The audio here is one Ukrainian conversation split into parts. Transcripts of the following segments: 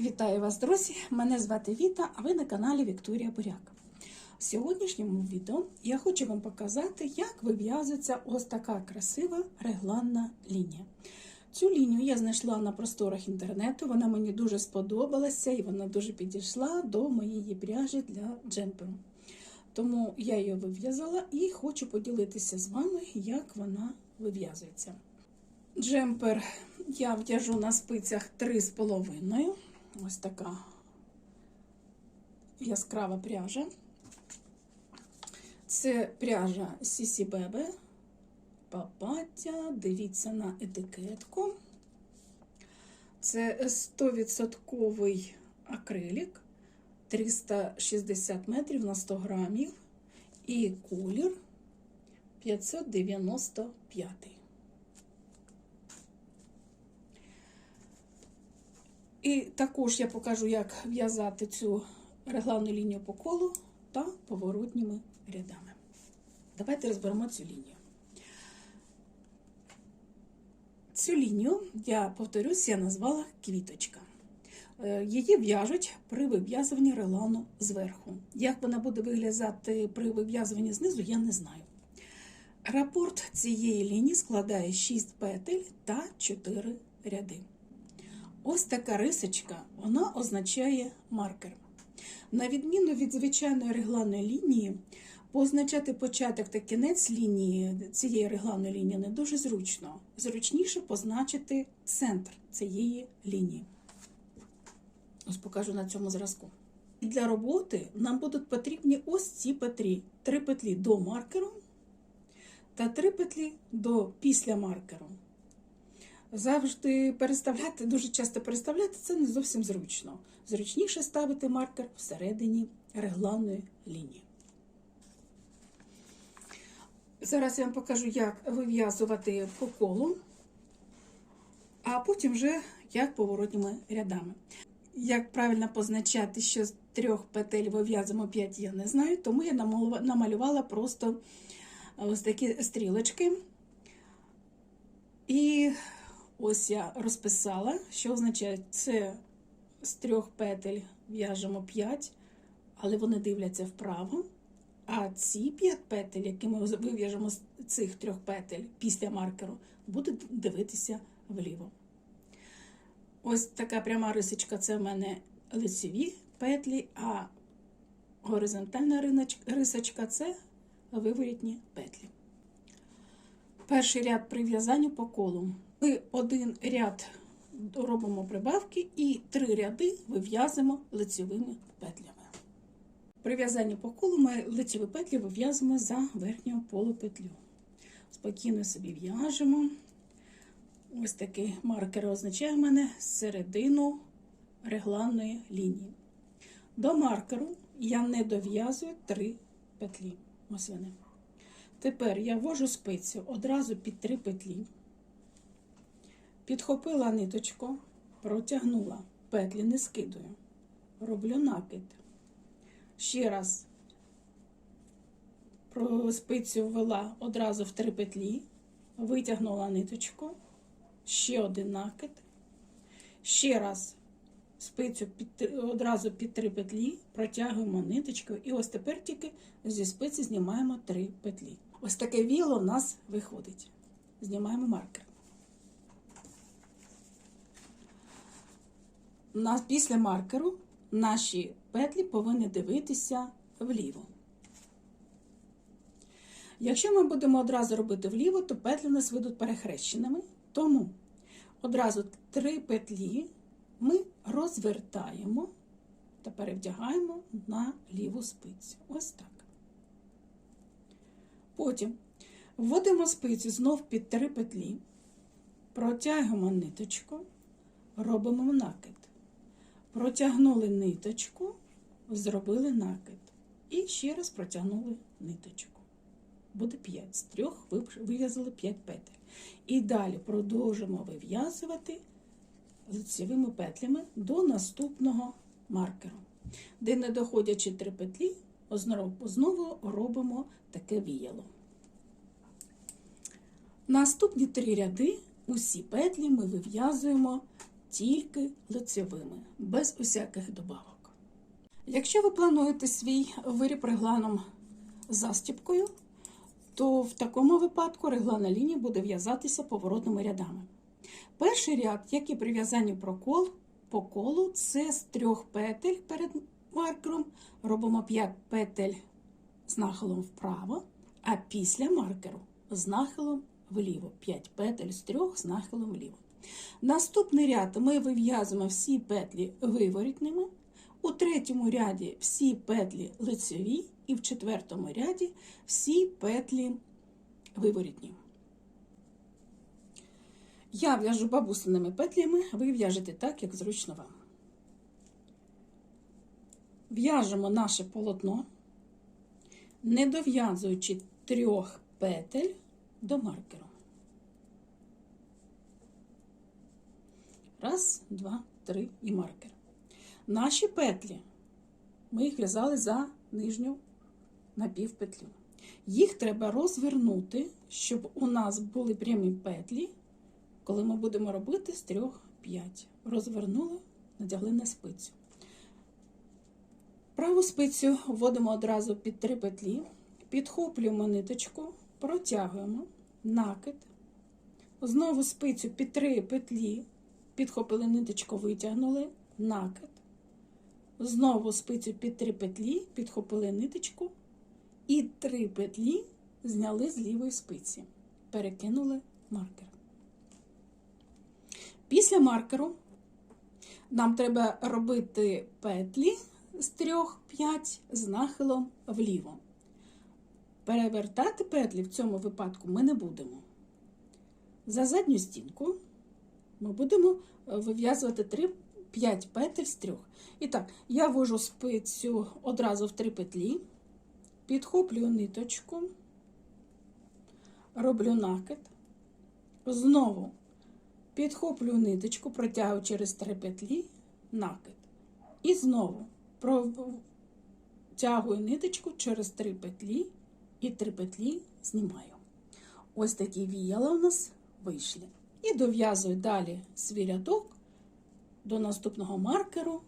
Вітаю вас, друзі! Мене звати Віта, а ви на каналі Вікторія Буряк. В сьогоднішньому відео я хочу вам показати, як вив'язується ось така красива регланна лінія. Цю лінію я знайшла на просторах інтернету, вона мені дуже сподобалася і вона дуже підійшла до моєї пряжі для джемперу. Тому я її вив'язала і хочу поділитися з вами, як вона вив'язується. Джемпер я в'яжу на спицях 3,5. Ось така яскрава пряжа. Це пряжа Сісі Бебе. Папаття. Дивіться на етикетку. Це 100% акрилік, 360 метрів на 100 грамів. І колір 595. І також я покажу, як в'язати цю регланну лінію по колу та поворотніми рядами. Давайте розберемо цю лінію. Цю лінію, я повторюсь, я назвала квіточка. Е, Її в'яжуть при вив'язуванні реглану зверху. Як вона буде виглядати при вив'язуванні знизу, я не знаю. Рапорт цієї лінії складає 6 петель та 4 ряди. Ось така рисочка, вона означає маркер. На відміну від звичайної регланної лінії, позначати початок та кінець лінії цієї регланної лінії не дуже зручно. Зручніше позначити центр цієї лінії. Ось покажу на цьому зразку. Для роботи нам будуть потрібні ось ці петлі. Три петлі до маркеру та три петлі до після маркеру. Завжди переставляти, дуже часто переставляти це не зовсім зручно. Зручніше ставити маркер всередині регланної лінії. Зараз я вам покажу, як вив'язувати по колу, а потім вже як поворотніми рядами. Як правильно позначати, що з трьох петель вив'язуємо 5, я не знаю, тому я намалювала просто ось такі стрілочки. І ось я розписала, що означає, це з трьох петель в'яжемо 5, але вони дивляться вправо. А ці 5 петель, які ми вив'яжемо з цих трьох петель після маркеру, будуть дивитися вліво. Ось така пряма рисочка це в мене лицеві петлі, а горизонтальна рисочка це виворітні петлі. Перший ряд при в'язанні по колу. Ми один ряд робимо прибавки і три ряди вив'язуємо лицевими петлями. При в'язанні по колу ми лицеві петлі вив'язуємо за верхню полупетлю. Спокійно собі в'яжемо. Ось такий маркер означає мене середину регланної лінії. До маркеру я не дов'язую три петлі. Ось вони. Тепер я ввожу спицю одразу під три петлі, підхопила ниточку, протягнула, петлі не скидую, роблю накид. Ще раз спицю ввела одразу в три петлі, витягнула ниточку, ще один накид, ще раз спицю під, одразу під три петлі, протягуємо ниточку, і ось тепер тільки зі спиці знімаємо три петлі. Ось таке віло в нас виходить. Знімаємо маркер. Після маркеру наші петлі повинні дивитися вліво. Якщо ми будемо одразу робити вліво, то петлі у нас вийдуть перехрещеними. Тому одразу три петлі ми розвертаємо та перевдягаємо на ліву спицю. Ось так. Потім вводимо спицю знов під три петлі, протягуємо ниточку, робимо накид. Протягнули ниточку, зробили накид. І ще раз протягнули ниточку. Буде 5. З трьох вив'язали 5 петель. І далі продовжимо вив'язувати лицевими петлями до наступного маркеру. Де не доходячи три петлі, знову робимо таке віяло. Наступні три ряди усі петлі ми вив'язуємо тільки лицевими, без усяких добавок. Якщо ви плануєте свій виріб регланом застіпкою, то в такому випадку реглана лінія буде в'язатися поворотними рядами. Перший ряд, як і при в'язанні прокол по колу, це з трьох петель перед маркером. Робимо 5 петель з нахилом вправо, а після маркеру з нахилом вліво. 5 петель з трьох з нахилом вліво. Наступний ряд ми вив'язуємо всі петлі виворітними, у третьому ряді всі петлі лицеві, і в четвертому ряді всі петлі виворітні. Я в'яжу бабусиними петлями, ви в'яжете так, як зручно вам. В'яжемо наше полотно, не дов'язуючи трьох петель до маркеру. Раз, два, три і маркер. Наші петлі ми їх в'язали за нижню напівпетлю. Їх треба розвернути, щоб у нас були прямі петлі, коли ми будемо робити з трьох п'ять. Розвернули, надягли на спицю. Праву спицю вводимо одразу під три петлі, підхоплюємо ниточку, протягуємо накид, знову спицю під три петлі, підхопили ниточку, витягнули, накид. Знову спицю під три петлі, підхопили ниточку і три петлі зняли з лівої спиці, перекинули маркер. Після маркеру нам треба робити петлі з трьох п'ять з нахилом вліво. Перевертати петлі в цьому випадку ми не будемо. За задню стінку ми будемо вив'язувати 3 5 петель з трьох. І так, я ввожу спицю одразу в три петлі, підхоплюю ниточку, роблю накид, знову підхоплюю ниточку, протягую через три петлі, накид. І знову протягую ниточку через три петлі і три петлі знімаю. Ось такі віяла у нас вийшли. І дов'язую далі свій рядок до наступного маркеру,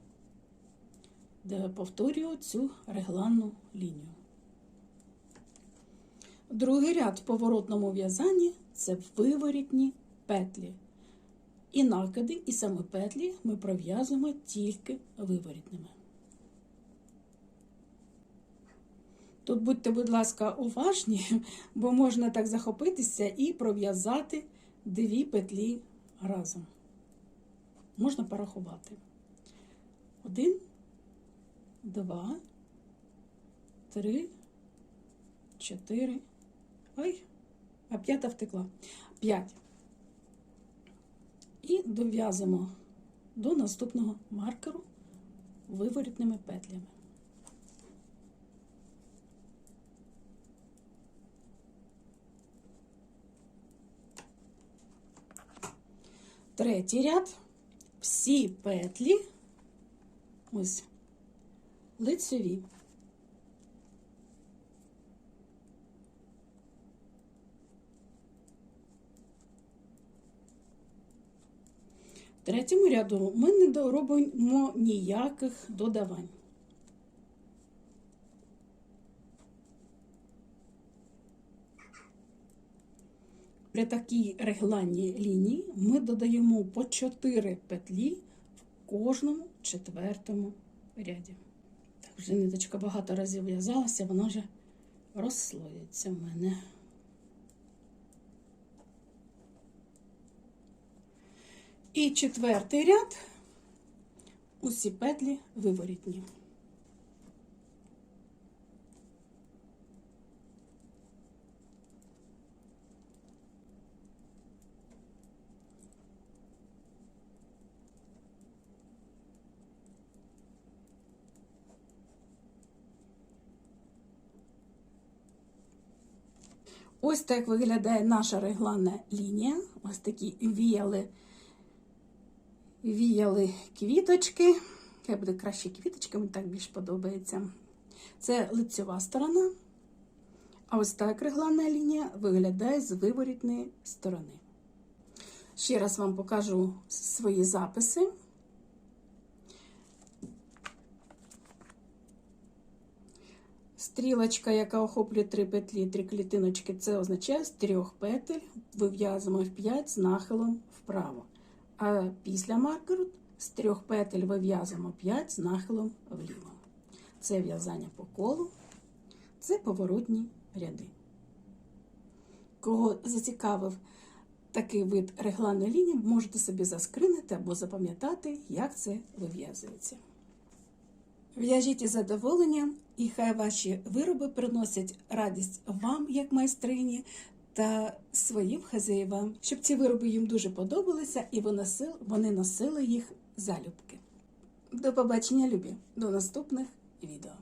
де повторюю цю регланну лінію. Другий ряд в поворотному в'язанні це виворітні петлі. І накиди, і саме петлі ми пров'язуємо тільки виворітними. Тут будьте, будь ласка, уважні, бо можна так захопитися і пров'язати дві петлі разом. Можна порахувати. Один, два, три, чотири. Ой, а п'ята втекла. П'ять. І дов'язуємо до наступного маркеру виворітними петлями. Третій ряд. Всі петлі, ось, лицеві. В третьому ряду ми не робимо ніяких додавань. При такій регланній лінії ми додаємо по 4 петлі в кожному четвертому ряді. Так, вже ниточка багато разів в'язалася, вона вже розслоїться в мене. І четвертий ряд усі петлі виворітні. Ось так виглядає наша регланна лінія. Ось такі віяли, віяли квіточки. Хай буде краще квіточки, мені так більш подобається. Це лицева сторона. А ось так регланна лінія виглядає з виворітної сторони. Ще раз вам покажу свої записи. Стрілочка, яка охоплює три петлі, три клітиночки, це означає з трьох петель вив'язуємо в 5 з нахилом вправо. А після маркеру з трьох петель вив'язуємо 5 з нахилом вліво. Це в'язання по колу, це поворотні ряди. Кого зацікавив такий вид регланної лінії, можете собі заскринити або запам'ятати, як це вив'язується. В'яжіть із задоволенням, і хай ваші вироби приносять радість вам, як майстрині, та своїм хазяївам, щоб ці вироби їм дуже подобалися і вони носили їх залюбки. До побачення, любі! До наступних відео.